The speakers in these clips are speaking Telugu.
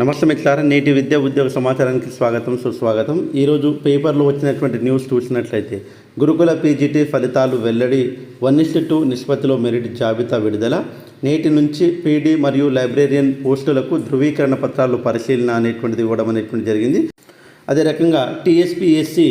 నమస్తే మిత్రులారా నేటి విద్యా ఉద్యోగ సమాచారానికి స్వాగతం సుస్వాగతం. ఈరోజు పేపర్లో వచ్చినటువంటి న్యూస్ చూసినట్లయితే గురుకుల పీజీటీ ఫలితాలు వెల్లడి వన్ ఇస్ టూ నిష్పత్తిలో మెరిట్ జాబితా విడుదల నేటి నుంచి పీడీ మరియు లైబ్రేరియన్ పోస్టులకు ధృవీకరణ పత్రాలు పరిశీలన అనేటువంటిది ఇవ్వడం అనేటువంటి జరిగింది. అదే రకంగా టీఎస్పీఎస్సి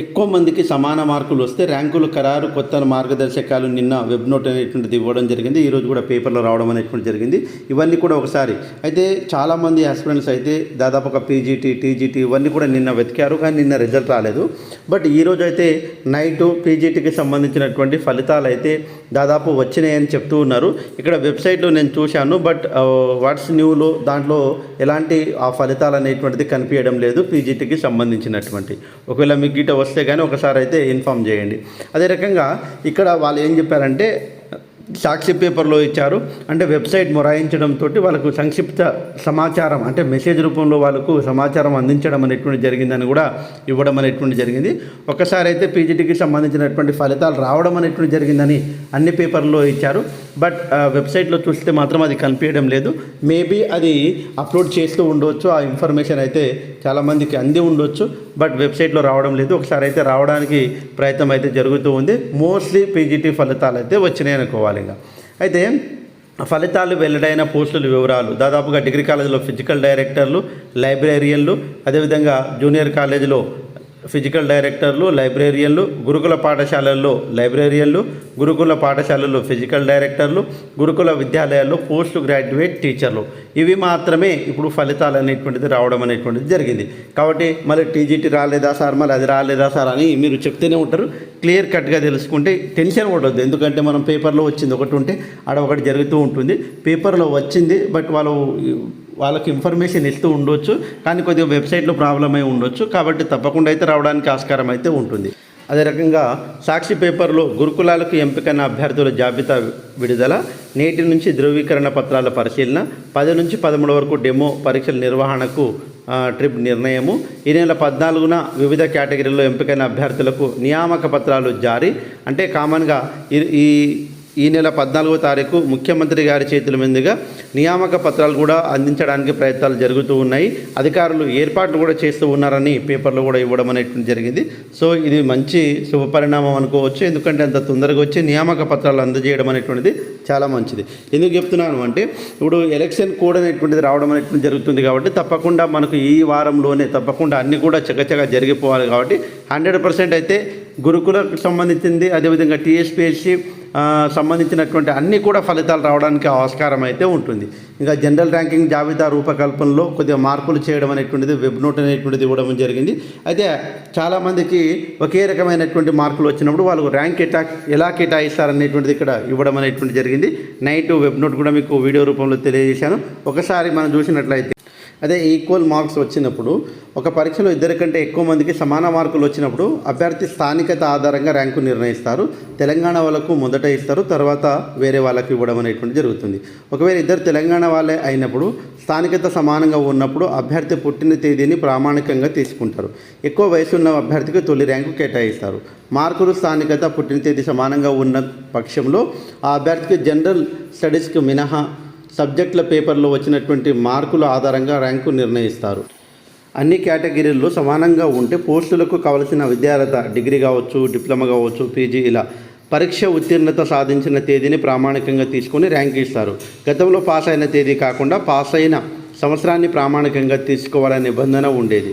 ఎక్కువ మందికి సమాన మార్కులు వస్తే ర్యాంకులు ఖరారు కొత్త మార్గదర్శకాలు నిన్న వెబ్ నోట్ అనేటువంటిది ఇవ్వడం జరిగింది. ఈరోజు కూడా పేపర్లో రావడం అనేటువంటి జరిగింది. ఇవన్నీ కూడా ఒకసారి. అయితే చాలామంది ఆస్పిరెంట్స్ అయితే దాదాపు ఒక పీజీటీ టీజీటీ ఇవన్నీ కూడా నిన్న వెతికారు. కానీ నిన్న రిజల్ట్ రాలేదు. బట్ ఈరోజు అయితే నైట్ పీజీటీకి సంబంధించినటువంటి ఫలితాలు అయితే దాదాపు వచ్చినాయని చెప్తూ ఉన్నారు. ఇక్కడ వెబ్సైట్లో నేను చూశాను. బట్ వాట్స్ న్యూలో దాంట్లో ఎలాంటి ఆ ఫలితాలు అనేటువంటిది కనిపించడం లేదు పీజీటీకి సంబంధించినటువంటి. ఒకవేళ మీకు వస్తే కానీ ఒకసారి అయితే ఇన్ఫామ్ చేయండి. అదే రకంగా ఇక్కడ వాళ్ళు ఏం చెప్పారంటే సాక్షి పేపర్లో ఇచ్చారు. అంటే వెబ్సైట్ మొరాయించడంతో వాళ్ళకు సంక్షిప్త సమాచారం అంటే మెసేజ్ రూపంలో వాళ్ళకు సమాచారం అందించడం అనేటువంటి జరిగిందని కూడా ఇవ్వడం అనేటువంటి జరిగింది. ఒకసారి అయితే పీజీటీకి సంబంధించినటువంటి ఫలితాలు రావడం అనేటువంటి జరిగిందని అన్ని పేపర్లో ఇచ్చారు. బట్ వెబ్సైట్లో చూస్తే మాత్రం అది కనిపించడం లేదు. మేబీ అది అప్లోడ్ చేస్తూ ఉండవచ్చు ఆ ఇన్ఫర్మేషన్ అయితే చాలామందికి అంది ఉండొచ్చు. బట్ వెబ్సైట్లో రావడం లేదు. ఒకసారి అయితే రావడానికి ప్రయత్నం అయితే జరుగుతూ ఉంది. మోస్ట్లీ పీజీటీ ఫలితాలు అయితే వచ్చినాయి అనుకోవాలి ఇంకా. అయితే ఫలితాలు వెల్లడైన పోస్టుల వివరాలు. దాదాపుగా డిగ్రీ కాలేజీలో ఫిజికల్ డైరెక్టర్లు లైబ్రేరియన్లు అదేవిధంగా జూనియర్ కాలేజీలో ఫిజికల్ డైరెక్టర్లు లైబ్రేరియన్లు గురుకుల పాఠశాలల్లో లైబ్రేరియన్లు గురుకుల పాఠశాలల్లో ఫిజికల్ డైరెక్టర్లు గురుకుల విద్యాలయాల్లో పోస్ట్ గ్రాడ్యుయేట్ టీచర్లు. ఇవి మాత్రమే ఇప్పుడు ఫలితాలు అనేటువంటిది రావడం అనేటువంటిది జరిగింది. కాబట్టి మళ్ళీ టీజీటీ రాలేదా సార్? మళ్ళీ అది రాలేదా సార్ అని మీరు చెప్తూనే ఉంటారు. క్లియర్ కట్గా తెలుసుకుంటే టెన్షన్ పడవద్దు ఎందుకంటే మనం పేపర్లో వచ్చింది ఒకటి ఉంటే ఆడ ఒకటి జరుగుతూ ఉంటుంది. పేపర్లో వచ్చింది బట్ వాళ్ళు వాళ్ళకి ఇన్ఫర్మేషన్ ఇస్తూ ఉండొచ్చు కానీ కొద్దిగా వెబ్సైట్లో ప్రాబ్లం అయి ఉండొచ్చు. కాబట్టి తప్పకుండా అయితే రావడానికి ఆస్కారం అయితే ఉంటుంది. అదే రకంగా సాక్షి పేపర్లో గురుకులాలకు ఎంపికైన అభ్యర్థుల జాబితా విడుదల నేటి నుంచి ధృవీకరణ పత్రాల పరిశీలన పది నుంచి పదమూడు వరకు డెమో పరీక్షల నిర్వహణకు ట్రిప్ నిర్ణయము ఈ నెల పద్నాలుగున వివిధ కేటగిరీల్లో ఎంపికైన అభ్యర్థులకు నియామక పత్రాలు జారీ. అంటే కామన్గా ఈ- ఈ నెల పద్నాలుగో తారీఖు ముఖ్యమంత్రి గారి చేతుల మీదుగా నియామక పత్రాలు కూడా అందించడానికి ప్రయత్నాలు జరుగుతూ ఉన్నాయి. అధికారులు ఏర్పాట్లు కూడా చేస్తూ ఉన్నారని పేపర్లు కూడా ఇవ్వడం అనేటువంటి జరిగింది. సో ఇది మంచి శుభపరిణామం అనుకోవచ్చు. ఎందుకంటే అంత తొందరగా వచ్చి నియామక పత్రాలు అందజేయడం అనేటువంటిది చాలా మంచిది. ఎందుకు చెప్తున్నాను అంటే ఇప్పుడు ఎలక్షన్ కోడ్ అనేటువంటిది రావడం అనేటువంటి జరుగుతుంది కాబట్టి తప్పకుండా మనకు ఈ వారంలోనే తప్పకుండా అన్నీ కూడా చకచక జరిగిపోవాలి కాబట్టి హండ్రెడ్ పర్సెంట్ అయితే గురుకులకు సంబంధించింది అదేవిధంగా టీఎస్పీఎస్సి సంబంధించినటువంటి అన్ని కూడా ఫలితాలు రావడానికి ఆస్కారం అయితే ఉంటుంది. ఇంకా జనరల్ ర్యాంకింగ్ జాబితా రూపకల్పనలో కొద్దిగా మార్పులు చేయడం అనేటువంటిది వెబ్ నోట్ అనేటువంటిది ఇవ్వడం జరిగింది. అయితే చాలామందికి ఒకే రకమైనటువంటి మార్కులు వచ్చినప్పుడు వాళ్ళు ర్యాంక్ ఎటా ఎలా కేటాయిస్తారనేటువంటిది ఇక్కడ ఇవ్వడం అనేటువంటి జరిగింది. నైట్ వెబ్ నోట్ కూడా మీకు వీడియో రూపంలో తెలియజేశాను. ఒకసారి మనం చూసినట్లయితే అదే ఈక్వల్ మార్క్స్ వచ్చినప్పుడు ఒక పరీక్షలో ఇద్దరికంటే ఎక్కువ మందికి సమాన మార్కులు వచ్చినప్పుడు అభ్యర్థి స్థానికత ఆధారంగా ర్యాంకు నిర్ణయిస్తారు. తెలంగాణ వాళ్ళకు మొదట ఇస్తారు తర్వాత వేరే వాళ్ళకి ఇవ్వడం అనేటువంటి జరుగుతుంది. ఒకవేళ ఇద్దరు తెలంగాణ వాళ్ళే అయినప్పుడు స్థానికత సమానంగా ఉన్నప్పుడు అభ్యర్థి పుట్టిన తేదీని ప్రామాణికంగా తీసుకుంటారు. ఎక్కువ వయసు ఉన్న అభ్యర్థికి తొలి ర్యాంకు కేటాయిస్తారు. మార్కులు స్థానికత పుట్టిన తేదీ సమానంగా ఉన్న పక్షంలో ఆ అభ్యర్థికి జనరల్ స్టడీస్కి మినహా సబ్జెక్టుల పేపర్లో వచ్చినటువంటి మార్కుల ఆధారంగా ర్యాంకు నిర్ణయిస్తారు. అన్ని కేటగిరీల్లో సమానంగా ఉంటే పోస్టులకు కావలసిన విద్యార్హత డిగ్రీ కావచ్చు డిప్లొమా కావచ్చు పీజీ ఇలా పరీక్ష ఉత్తీర్ణత సాధించిన తేదీని ప్రామాణికంగా తీసుకొని ర్యాంక్ ఇస్తారు. గతంలో పాస్ అయిన తేదీ కాకుండా పాస్ అయిన సంవత్సరాన్ని ప్రామాణికంగా తీసుకోవాలనే నిబంధన ఉండేది.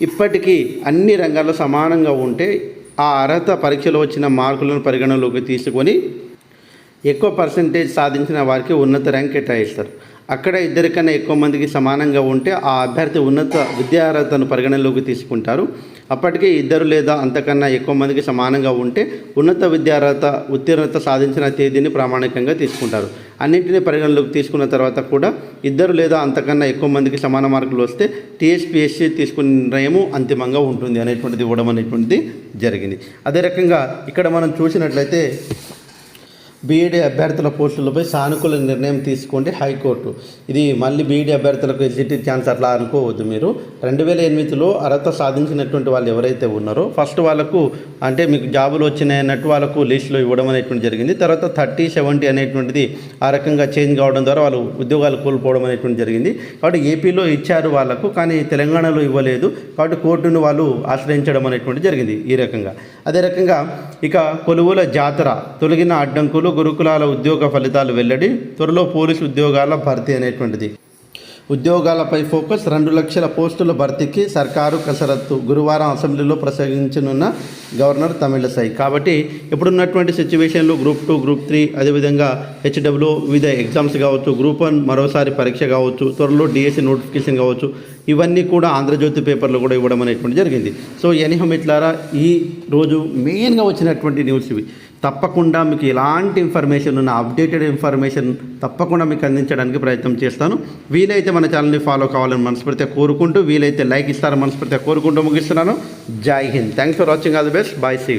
ఇప్పటికీ అన్ని రంగాల్లో సమానంగా ఉంటే ఆ అర్హత పరీక్షలో వచ్చిన మార్కులను పరిగణలోకి తీసుకొని ఎక్కువ పర్సంటేజ్ సాధించిన వారికి ఉన్నత ర్యాంక్ కేటాయిస్తారు. అక్కడ ఇద్దరికన్నా ఎక్కువ మందికి సమానంగా ఉంటే ఆ అభ్యర్థి ఉన్నత విద్యార్హతను పరిగణనలోకి తీసుకుంటారు. అప్పటికే ఇద్దరు లేదా అంతకన్నా ఎక్కువ మందికి సమానంగా ఉంటే ఉన్నత విద్యార్హత ఉత్తీర్ణత సాధించిన తేదీని ప్రామాణికంగా తీసుకుంటారు. అన్నింటినీ పరిగణలోకి తీసుకున్న తర్వాత కూడా ఇద్దరు లేదా అంతకన్నా ఎక్కువ మందికి సమాన మార్కులు వస్తే టీఎస్పిఎస్సి తీసుకునే నిర్ణయము అంతిమంగా ఉంటుంది అనేటువంటిది ఇవ్వడం అనేటువంటిది జరిగింది. అదే రకంగా ఇక్కడ మనం చూసినట్లయితే బీఈడీ అభ్యర్థుల పోస్టులపై సానుకూల నిర్ణయం తీసుకోండి హైకోర్టు. ఇది మళ్ళీ బీఈడీ అభ్యర్థులకు ఎగ్జిట్ ఛాన్స్ అట్లా అనుకోవద్దు మీరు. రెండు వేల ఎనిమిదిలో అర్హత సాధించినటువంటి వాళ్ళు ఎవరైతే ఉన్నారో ఫస్ట్ వాళ్ళకు అంటే మీకు జాబులు వచ్చినాయి అన్నట్టు వాళ్ళకు లిస్టులో ఇవ్వడం అనేటువంటి జరిగింది. తర్వాత థర్టీ సెవెంటీ అనేటువంటిది ఆ రకంగా చేంజ్ కావడం ద్వారా వాళ్ళు ఉద్యోగాలు కోల్పోవడం అనేటువంటి జరిగింది. కాబట్టి ఏపీలో ఇచ్చారు వాళ్ళకు కానీ తెలంగాణలో ఇవ్వలేదు. కాబట్టి కోర్టును వాళ్ళు ఆశ్రయించడం అనేటువంటి జరిగింది ఈ రకంగా. అదే రకంగా ఇక కొలువుల జాతర తొలగిన అడ్డంకులు గురుకులాల ఉద్యోగ ఫలితాలు వెల్లడి త్వరలో పోలీసు ఉద్యోగాల భర్తీ అనేటువంటిది. ఉద్యోగాలపై ఫోకస్ రెండు లక్షల పోస్టుల భర్తీకి సర్కారు కసరత్తు. గురువారం అసెంబ్లీలో ప్రసంగించనున్న గవర్నర్ తమిళసై కాబట్టి ఇప్పుడున్నటువంటి సిచ్యువేషన్లో గ్రూప్ టూ గ్రూప్ త్రీ అదేవిధంగా హెచ్డబ్ల్యూ వివిధ ఎగ్జామ్స్ కావచ్చు గ్రూప్ వన్ మరోసారి పరీక్ష కావచ్చు త్వరలో డిఎస్సి నోటిఫికేషన్ కావచ్చు ఇవన్నీ కూడా ఆంధ్రజ్యోతి పేపర్లో కూడా ఇవ్వడం అనేటువంటి జరిగింది. సో ఎనిహం ఇట్లారా ఈ రోజు మెయిన్గా వచ్చినటువంటి న్యూస్ ఇవి. తప్పకుండా మీకు ఎలాంటి ఇన్ఫర్మేషన్ ఉన్న అప్డేటెడ్ ఇన్ఫర్మేషన్ తప్పకుండా మీకు అందించడానికి ప్రయత్నం చేస్తాను. వీలైతే మన ఛానల్ని ఫాలో కావాలని మనస్ఫూర్తిగా కోరుకుంటూ వీలైతే లైక్ ఇస్తారని మనస్ఫూర్తిగా కోరుకుంటూ ముగిస్తున్నాను. Jai Hind. Thanks for watching all the best bye see